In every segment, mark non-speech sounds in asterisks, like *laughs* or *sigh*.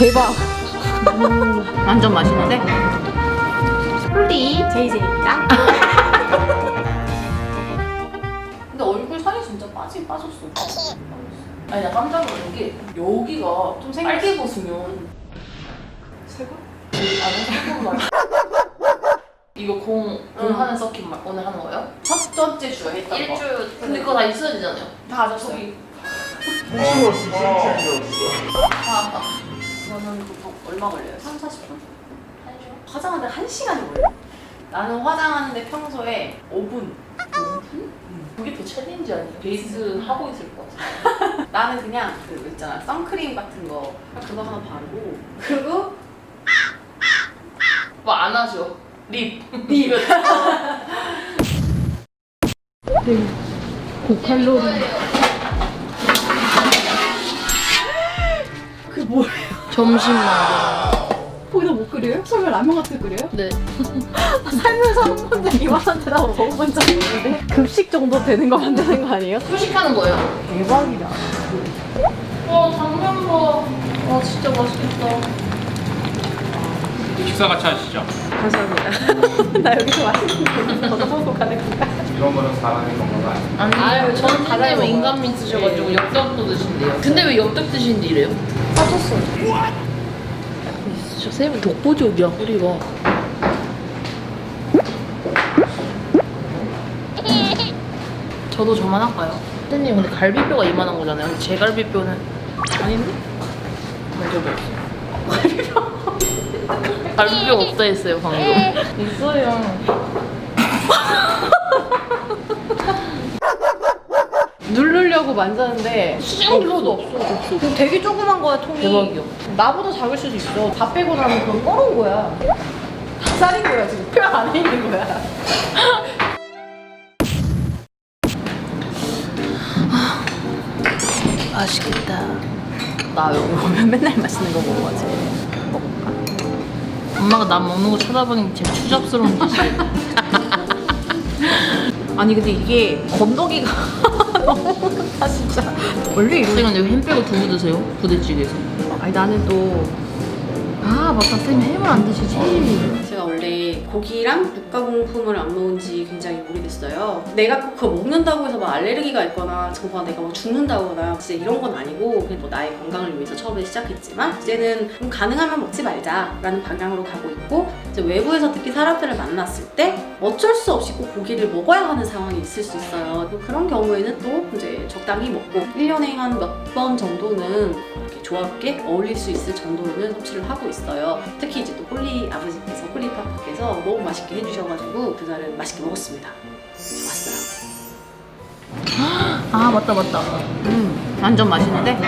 대박. 완전 맛있는데? 플리 제이제이입니다. *laughs* 근데 얼굴 살이 진짜 빠지긴 빠졌어. 아니 나 깜짝 놀란 게 여기가 좀 빨개 벗으면 세골? 아니 말. 이거 공, 공 하는 서킷 말 오늘 하는 거예요? 첫 번째 주에 했던 거. 일주 근데 그거 다 있어야 되잖아요. 다 하셨어. 아, 그거는 보통 얼마 걸려요? 3, 40분? 화장하는데 1시간이 걸려. 나는 화장하는데 평소에 5분. 5분? 그게 더 챌린지 아니야? 베이스 하고 있을 것 같아. *laughs* 나는 그냥 그 있잖아 선크림 같은 거 그거 하나 바르고 그리고 뭐 안 하죠. 립. 립. *laughs* 고칼로리. 점심만. 거기다 못 끓여요? 설마 라면 같은 거 끓여요? 네. *laughs* 살면서 한 번도 이만한테 나 먹어본 적 없는데 급식 정도 되는 거 만드는 거 아니에요? 소식하는 거예요. 대박이다. 와 당면 봐. 와 진짜 맛있겠다. 식사 같이 하시죠. 감사합니다. *laughs* 나 여기서 맛있는 거 먹고 가는 건가? 이런 거는 사람이 먹는 거 아니에요. 아니 아유, 저는 다잘 선생님 먹어요. 인간미 쓰셔가지고 엽떡도 드신대요. 근데 왜 엽떡 드시는데 이래요? 빠졌어. 진짜 쌤은 독보적이야 우리가. 저도 저만 할까요? 선생님 근데 갈비뼈가 이만한 거잖아요. 근데 제 갈비뼈는 아닌데? 만져봤어. 갈비뼈. 갈비뼈 없다 했어요 방금. 있어요. *laughs* 누르려고 만졌는데 수정기로도 없어. 없어. 그럼 되게 조그만 거야 통이. 대박이요. 나보다 작을 수도 있어. 다 빼고 나면 그건 꺼놓은 거야. 닭살인 거야 지금. 뼈 안에 있는 거야. 맛있겠다. 나 여기 오면 맨날 맛있는 거 먹어가지. 엄마가 나 먹는 거 쳐다보는 게 제일 추잡스러운 짓이에요. *laughs* 아니 근데 이게 건더기가 *laughs* 많다 *laughs* 진짜. 원래 이런. 선생님 근데 햄 빼고 두부 드세요? 부대찌개에서. 아니 나는 또 아 맞다 쌤 햄을 안 드시지. 제가 원래 고기랑 육가공품을 안 먹은 지 굉장히 오래됐어요. 내가 꼭 그거 먹는다고 해서 막 알레르기가 있거나 정말 내가 막 죽는다거나 진짜 이런 건 아니고 그냥 뭐 나의 건강을 위해서 처음에 시작했지만 이제는 좀 가능하면 먹지 말자라는 방향으로 가고 있고 이제 외부에서 특히 사람들을 만났을 때 어쩔 수 없이 꼭 고기를 먹어야 하는 상황이 있을 수 있어요. 또 그런 경우에는 또 이제 적당히 먹고 1년에 한 몇 번 정도는 조화롭게 어울릴 수 있을 정도로는 섭취를 하고 있어요. 특히 이제 또 홀리 아버지께서 홀리 파파께서 너무 맛있게 해주셔가지고 그날은 맛있게 먹었습니다. 좋았어요. 아 맞다 맞다. 음, 완전 맛있는데?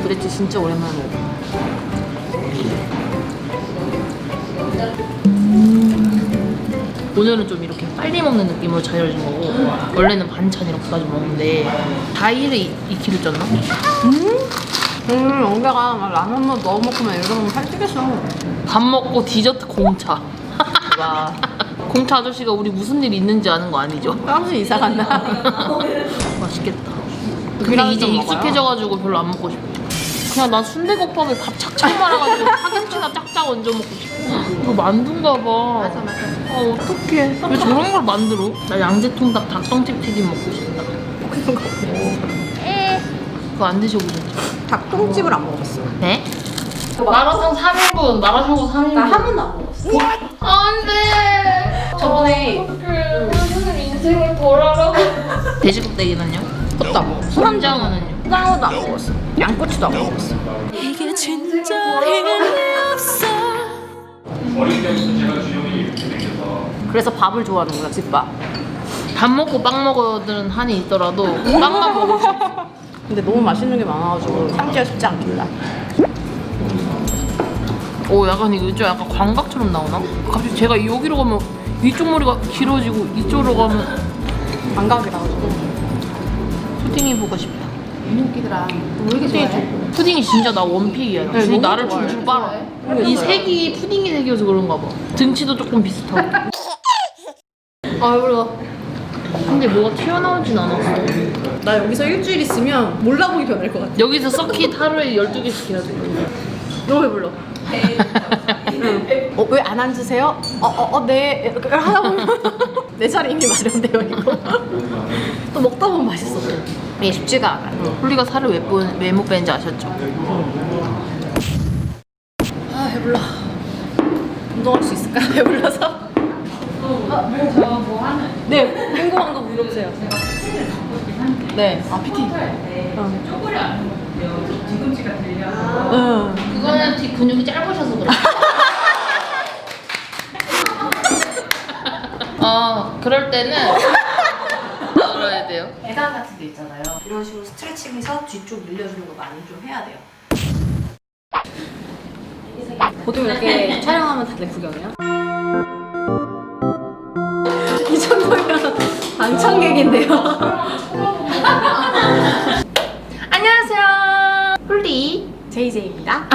부대찌 진짜 오랜만에 먹어. 오늘은 좀 이렇게 빨리 먹는 느낌으로 차려진 거고 원래는 반찬 이렇게까지 먹는데 다이를 익히를 쪘나? 음 영배가 막 라면만 넣어 먹으면 이런 거면 살찌겠어. 밥 먹고 디저트 공차. 와. *laughs* 공차 아저씨가 우리 무슨 일 있는지 아는 거 아니죠? 깜짝 이사 간다. *laughs* 맛있겠다. 근데 이제 좀 익숙해져가지고 별로 안 먹고 싶어. 그냥 난 순대국밥에 밥 착착 말아가지고 *laughs* 파김치나 짝짝 얹어 먹고 싶어. 이거 만두인가 봐. 맞아 맞아. 아 어떡해. 왜 저런 걸 만들어? 나 양재통닭 닭똥집 튀김 먹고 싶다. 거. 그거 안 드셔보셨죠? 닭똥집을 안 먹었어. 네? 마라탕 3인분, 마라샹궈 3인분. 나 한 번도 안 먹었어. 안 돼! 저번에 선생님 인생을 덜 알아. *laughs* 돼지국대기는요? 그것도 안 먹었어. 소란장어는요? 짱어도 안 먹었어. 양꼬치도 안 먹었어. 어릴 때부터 제가 주영이 이렇게 생겨서 그래서 밥을 좋아하는구나 집밥. 밥 먹고 빵 먹어들은 한이 있더라도 빵만 있어. *laughs* 근데 너무 맛있는 게 많아가지고 참기가 쉽지 않길래. 오 약간 이거 좀 약간 광각처럼 나오나? 갑자기 제가 여기로 가면 이쪽 머리가 길어지고 이쪽으로 가면 감각이 나가지고. 푸딩이 보고 싶다. 인기들아. 왜 이렇게 푸딩이 좋아해? 푸딩이 진짜 나 원픽이야. 네, 줄 너무 나를 좋아해. 줄줄 빨아. 이 색이 푸딩이 색이어서 그런가 봐. 등치도 조금 비슷하고. 아 그래. 근데 뭐가 튀어나오진 않았어. 나 여기서 일주일 있으면 몰라보기 변할 것 같아. 여기서 서킷 하루에 12개씩 해야 돼. 너무 배불러. 어, 왜 안 앉으세요? 어, 어, 어, 네. 이렇게 하다 보면 내 자리 이미 마련되어 있고. 또 먹다 보면 맛있어, 또. 이게 쉽지가 않아. 홀리가 살을 왜, 뺀- 왜못 빼는지 아셨죠? 아, 배불러. 운동할 수 있을까요? *laughs* 배불러서? 네, 궁금한 거 물어보세요. 네. 아, PT. 응. 그거는 뒤 근육이 짧으셔서 그래. *laughs* 어, 그럴 때는 그러야 돼요. 계단 같은 데 있잖아요. 이런 식으로 스트레칭해서 뒤쪽 밀려주는 거 많이 좀 해야 돼요. 보통 이렇게 촬영하면 다들 구경해요? 방청객인데요. 안녕하세요. 홀리. JJ입니다.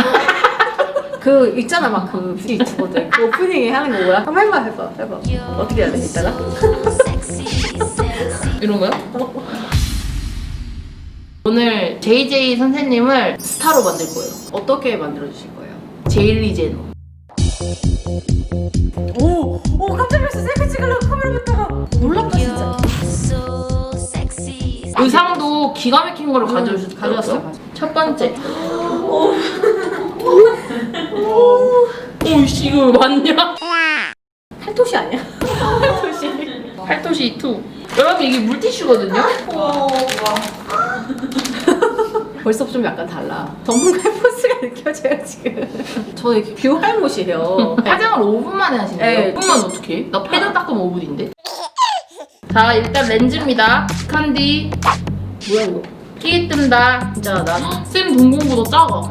그 있잖아 막 그 유튜버들 그 오프닝에 하는 거 뭐야? 한번 해봐 해봐 해봐 어떻게 해야 돼 이따가? 이런 거요? 오늘 JJ 선생님을 스타로 만들 거예요. 어떻게 만들어 주실 거예요? 제일리 제노. 오! 오 깜짝 놀랐어 셀카 찍으려고 카메라 봤다가 놀랐다 진짜 의상도 기가 막힌 거를 가져오셨어요. 가져왔어요, 가져. 첫 번째. 오이씨 이거 맞냐? 팔토시 아니야? 팔토시 팔토시 2. 여러분 이게 물티슈거든요. 벌써 좀 약간 달라 전문가의 포스가 느껴져요 지금 저 이렇게 뷰 할못이에요 화장을 5분 만에 하시네요. 네. 5분만 어떻게 해? 나 패드 닦으면 5분인데. 자 일단 렌즈입니다. 칸디 뭐야 이거 끼 뜬다. 진짜 나쌤 동공보다 작아.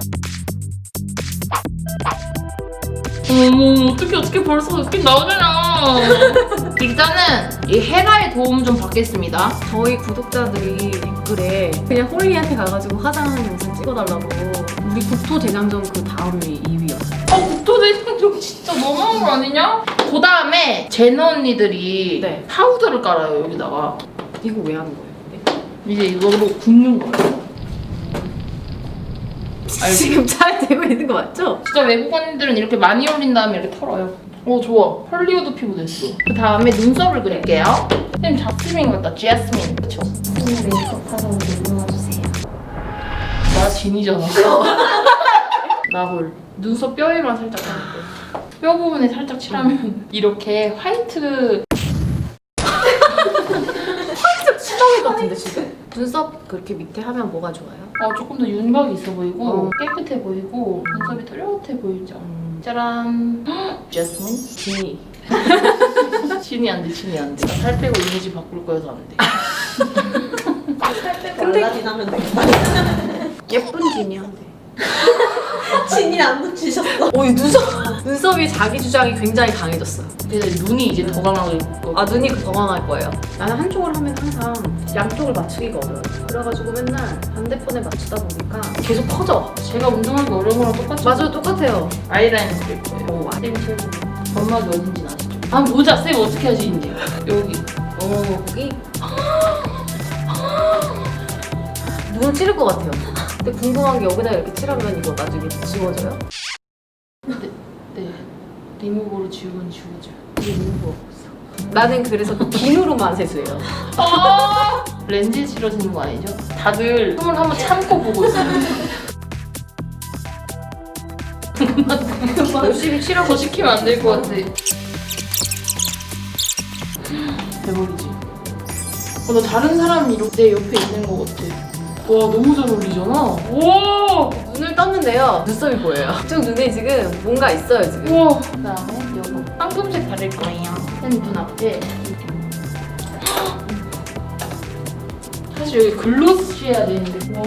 어머 어떻게 어떻게 벌써 느낌 나오잖아. *laughs* 일단은 이 헤라의 도움 좀 받겠습니다. 저희 구독자들이 댓글에 그냥 홀리한테 가가지고 화장하는 영상 찍어달라고 우리 국토대장정 그 다음이 2위였어요 아 국토대장정 진짜 너무한 거 아니냐? 그 다음에 제너 언니들이 네. 파우더를 깔아요 여기다가 이거 왜 하는 거예요? 근데? 이제 이거로 굽는 거예요. *laughs* 지금 잘 되고 있는 거 맞죠? 진짜 외국 언니들은 이렇게 많이 올린 다음에 이렇게 털어요. 어 좋아. 헐리우드 피부 됐어. 그 다음에 눈썹을 그릴게요. 쌤 자스민 같다. 제스민. 그쵸? 나 진이잖아. *laughs* 나홀. 눈썹 뼈에만 살짝. 뼈 부분에 살짝 칠하면 이렇게 화이트 수정일 같은데 지금? 눈썹 그렇게 밑에 하면 뭐가 좋아요? 어, 조금 더 윤곽이 있어 보이고 어. 깨끗해 보이고 눈썹이 또렷해 보이죠. 짜란. *gasps* 제스민? 진이 *laughs* 진이 안 돼, 진이 안 돼. 나살 빼고 이미지 바꿀 거여서 안 돼. *laughs* 근데 하면 되겠다 예쁜 진이 한데 *laughs* 진이 안 붙이셨어. 오, 이 눈썹 *laughs* 눈썹이 자기 주장이 굉장히 강해졌어요 근데 눈이 이제 더 강하게 있고. 아 눈이 더 강할 거예요 나는 한쪽을 하면 항상 양쪽을 맞추기가 어려워요 그래가지고 맨날 반대편에 맞추다 보니까 계속 커져 제가 운동하기 어려운 거랑 똑같죠? 맞아요 똑같아요 아이라인 그릴 거예요. 오, 쌤 최고. 점막이 어딘지 아시죠? 아 모자 쌤 어떻게 하시는지. 여기. 어 거기 눈을 *gasps* 찌를 것 같아요 근데 궁금한 게 여기다 이렇게 칠하면 이거 나중에 지워져요? 네. 리무버로 지우건 지우죠. 이게 누구 없어 나는 그래서 그 비누로만 세수해요 아 렌즈 칠해지는 거 아니죠? 다들 숨을 한번 참고 보고 있어요. *laughs* 열심히 칠하고 더 시키면 안 될 것 같아. 대박이지. 어, 나 다른 사람이 이렇게 내 옆에 있는 것 같아. 와 너무 잘 어울리잖아. 와. 눈을 떴는데요 눈썹이 보여요 *laughs* 이쪽 눈에 지금 뭔가 있어요 지금 우와. 그다음에 요거 황금색 바를 거예요. 쌤눈 앞에. *gasps* 사실 여기 글로스 해야 되는데 와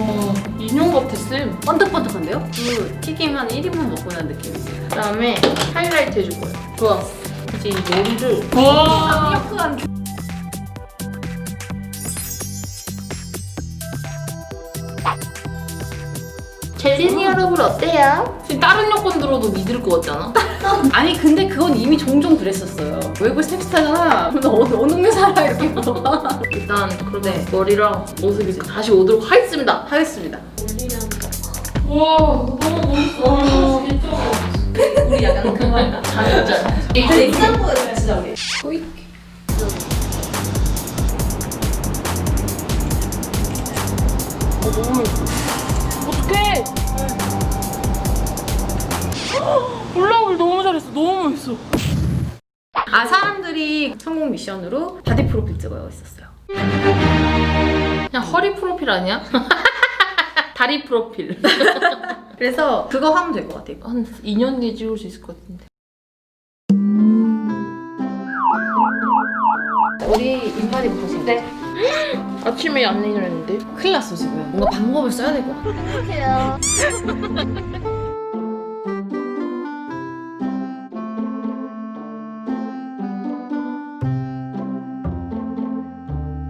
인형 같아 쌤. 번뜩번뜩한데요? 그 튀김 한 1인분 먹고 난 느낌이세요 그다음에 하이라이트 해줄 거예요. 좋아. 이제 이 머리를 와. 강력한 여러분 어때요? 지금 다른 여권 들어도 믿을 것 같잖아. *laughs* 아니 근데 그건 이미 종종 그랬었어요 외국 탭스타잖아 너 어느, 어느 동네 살아 이렇게 물어봐 일단 그러면 머리랑 옷을 이제 다시 오도록 하겠습니다. 하겠습니다 와 너무 멋있어. 우리 약간 그만 진짜. 근데 생각보다 진짜 우리. 어떡해! 사람들이 성공 미션으로 바디 프로필 찍어요 있었어요 그냥 허리 프로필 아니야? *laughs* 다리 프로필. *laughs* 그래서 그거 하면 될 것 같아요 한 2년 뒤에 찍을 수 있을 것 같은데. 우리 입맛이 보신데 *gasps* 아침에 안내를 했는데. 큰일 났어 지금 뭔가 방법을 써야 될 것 같아 *laughs*